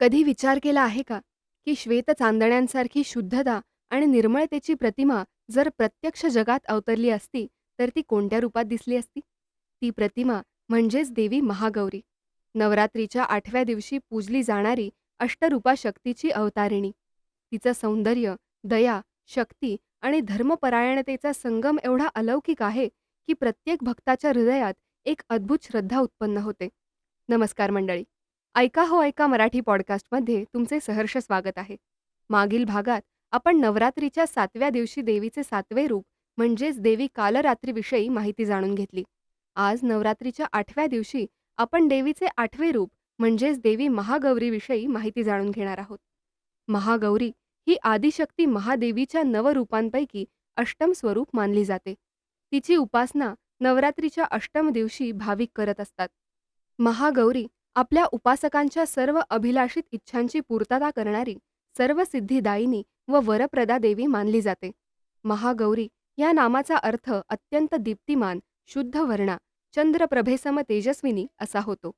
कधी विचार केला आहे का, की श्वेत चांदण्यांसारखी शुद्धता आणि निर्मळतेची प्रतिमा जर प्रत्यक्ष जगात अवतरली असती, तर ती कोणत्या रूपात दिसली असती? ती प्रतिमा म्हणजेच देवी महागौरी. नवरात्रीच्या आठव्या दिवशी पूजली जाणारी अष्टरूपा शक्तीची अवतारिणी. तिचं सौंदर्य, दया, शक्ती आणि धर्मपरायणतेचा संगम एवढा अलौकिक आहे, की प्रत्येक भक्ताच्या हृदयात एक अद्भुत श्रद्धा उत्पन्न होते. नमस्कार मंडळी. ऐका हो ऐका मराठी पॉडकास्टमध्ये तुमचे सहर्ष स्वागत आहे. मागील भागात आपण नवरात्रीच्या सातव्या दिवशी देवीचे सातवे रूप म्हणजेच देवी कालरात्रीविषयी माहिती जाणून घेतली. आज नवरात्रीच्या आठव्या दिवशी आपण देवीचे आठवे रूप म्हणजेच देवी महागौरीविषयी माहिती जाणून घेणार आहोत. महागौरी ही आदिशक्ती महादेवीच्या नवरूपांपैकी अष्टम स्वरूप मानली जाते. तिची उपासना नवरात्रीच्या अष्टम दिवशी भाविक करत असतात. महागौरी आपल्या उपासकांच्या सर्व अभिलाषित इच्छांची पूर्तता करणारी सर्व सिद्धीदायिनी व वरप्रदा देवी मानली जाते. महागौरी या नामाचा अर्थ अत्यंत दीप्तिमान, शुद्ध वर्णा, चंद्रप्रभेसम तेजस्विनी असा होतो.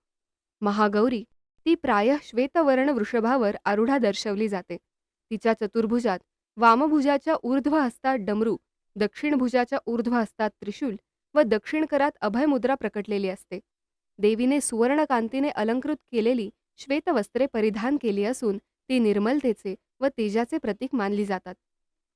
महागौरी ती प्रायः श्वेतवर्ण वृषभावर आरूढा दर्शवली जाते. तिच्या चतुर्भुजात वामभुजाच्या ऊर्ध्व हस्तात डमरू, दक्षिण भुजाच्या ऊर्ध्व हस्तात त्रिशूल व दक्षिणकरात अभयमुद्रा प्रकटलेली असते. देवीने सुवर्णकांतीने अलंकृत केलेली श्वेतवस्त्रे परिधान केली असून ती निर्मलतेचे व तेजाचे प्रतीक मानली जातात.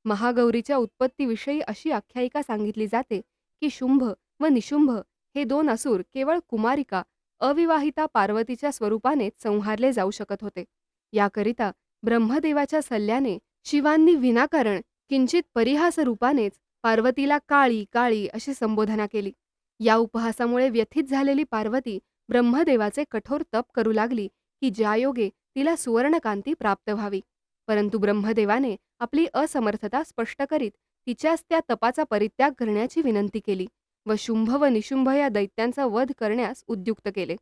महागौरीच्या उत्पत्तीविषयी अशी आख्यायिका सांगितली जाते की शुंभ व निशुंभ हे दोन असूर केवळ कुमारिका अविवाहिता पार्वतीच्या स्वरूपानेच संहारले जाऊ शकत होते. याकरिता ब्रह्मदेवाच्या सल्ल्याने शिवांनी विनाकारण किंचित परिहास रूपानेच पार्वतीला काळी काळी अशी संबोधना केली. या उपहासामुळे व्यथित झालेली पार्वती ब्रह्मदेवाचे कठोर तप करू लागली की ज्यायोगे तिला सुवर्णकांती प्राप्त व्हावी. परंतु ब्रह्मदेवाने आपली असमर्थता स्पष्ट करीत तिच्यास त्या तपाचा परित्याग करण्याची विनंती केली व शुंभ व निशुंभ या दैत्यांचा वध करण्यास उद्युक्त केले.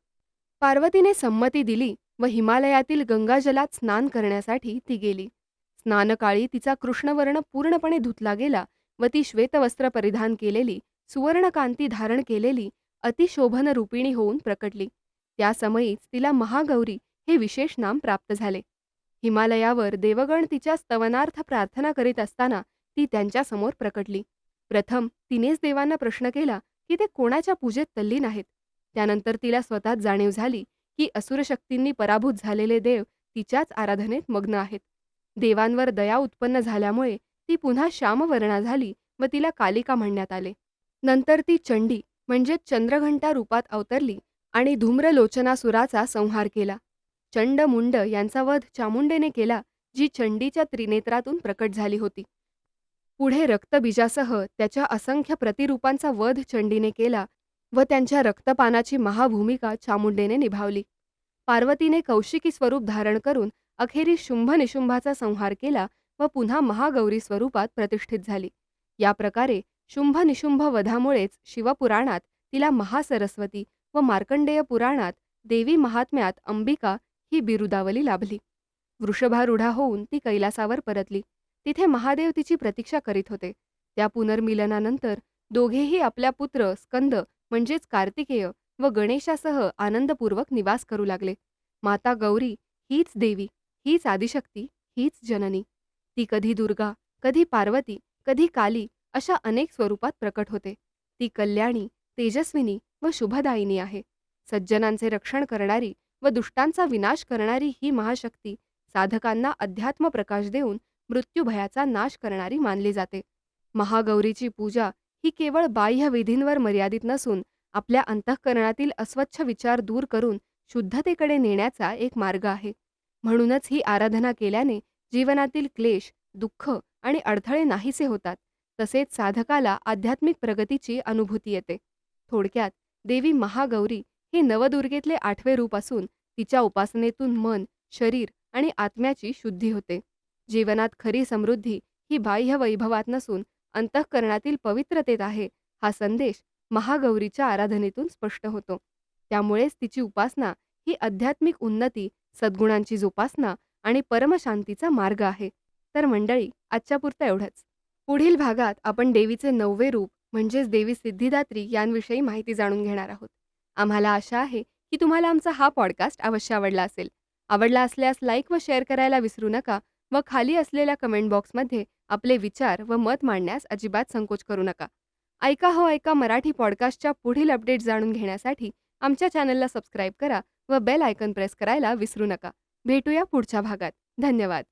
पार्वतीने संमती दिली व हिमालयातील गंगाजलात स्नान करण्यासाठी ती गेली. स्नानकाळी तिचा कृष्णवर्ण पूर्णपणे धुतला गेला व ती श्वेतवस्त्र परिधान केलेली, सुवर्णकांती धारण केलेली, अतिशोभन रूपिणी होऊन प्रकटली. त्या समयीच तिला महागौरी हे विशेष नाम प्राप्त झाले. हिमालयावर देवगण तिच्या स्तवनार्थ प्रार्थना करीत असताना ती त्यांच्यासमोर प्रकटली. प्रथम तिनेच देवांना प्रश्न केला की ते कोणाच्या पूजेत तल्लीन आहेत. त्यानंतर तिला स्वतःच जाणीव झाली की असुरशक्तींनी पराभूत झालेले देव तिच्याच आराधनेत मग्न आहेत. देवांवर दया उत्पन्न झाल्यामुळे ती पुन्हा श्यामवर्णा झाली व तिला कालिका म्हणण्यात आले. नंतर ती चंडी म्हणजे चंद्रघंटा रूपात अवतरली आणि धूम्रलोचनासुराचा संहार केला. चंड मुंड यांचा वध चामुंडेने केला जी चंडीच्या त्रिनेत्रातून प्रकट झाली होती. पुढे रक्तबीजासह त्याच्या असंख्य प्रतिरूपांचा वध चंडीने केला व त्यांच्या रक्तपानाची महाभूमिका चामुंडेने निभावली. पार्वतीने कौशिकी स्वरूप धारण करून अखेरीस शुंभ निशुंभाचा संहार केला व पुन्हा महागौरी स्वरूपात प्रतिष्ठित झाली. या प्रकारे शुंभ निशुंभ वधामुळेच शिवपुराणात तिला महासरस्वती व मार्कंडेय पुराणात देवी महात्म्यात अंबिका ही बिरुदावली लाभली. वृषभारूढा होऊन ती कैलासावर परतली. तिथे महादेव तिची प्रतीक्षा करीत होते. त्या पुनर्मिलनानंतर दोघेही आपल्या पुत्र स्कंद म्हणजेच कार्तिकेय व गणेशासह आनंदपूर्वक निवास करू लागले. माता गौरी हीच देवी, हीच आदिशक्ती, हीच जननी. ती कधी दुर्गा, कधी पार्वती, कधी काली अशा अनेक स्वरूपात प्रकट होते. ती कल्याणी, तेजस्विनी व शुभदायिनी आहे. सज्जनांचे रक्षण करणारी व दुष्टांचा विनाश करणारी ही महाशक्ती साधकांना अध्यात्म प्रकाश देऊन मृत्यूभयाचा नाश करणारी मानली जाते. महागौरीची पूजा ही केवळ बाह्य विधींवर मर्यादित नसून आपल्या अंतःकरणातील अस्वच्छ विचार दूर करून शुद्धतेकडे नेण्याचा एक मार्ग आहे. म्हणूनच ही आराधना केल्याने जीवनातील क्लेश, दुःख आणि अडथळे नाहीसे होतात. तसेच साधकाला आध्यात्मिक प्रगतीची अनुभूती येते. थोडक्यात देवी महागौरी हे नवदुर्गेतले आठवे रूप असून तिच्या उपासनेतून मन, शरीर आणि आत्म्याची शुद्धी होते. जीवनात खरी समृद्धी ही बाह्य वैभवात नसून अंतःकरणातील पवित्रतेत आहे हा संदेश महागौरीच्या आराधनेतून स्पष्ट होतो. त्यामुळेच तिची उपासना ही आध्यात्मिक उन्नती, सद्गुणांची जोपासना आणि परमशांतीचा मार्ग आहे. तर मंडळी आजच्यापुरतं एवढंच. पुढील भागात आपण देवीचे नववे रूप म्हणजेच देवी सिद्धिदात्री यांविषयी माहिती जाणून घेणार आहोत. आम्हाला आशा आहे की तुम्हाला आमचा हा पॉडकास्ट अवश्य आवडला असेल. आवडला असल्यास लाईक व शेअर करायला विसरू नका व खाली असलेल्या कमेंट बॉक्समध्ये आपले विचार व मत मांडण्यास अजिबात संकोच करू नका ऐका हो ऐका मराठी पॉडकास्टच्या पुढील अपडेट जाणून घेण्यासाठी आमच्या चॅनलला सबस्क्राईब करा व बेल आयकन प्रेस करायला विसरू नका भेटूया पुढच्या भागात धन्यवाद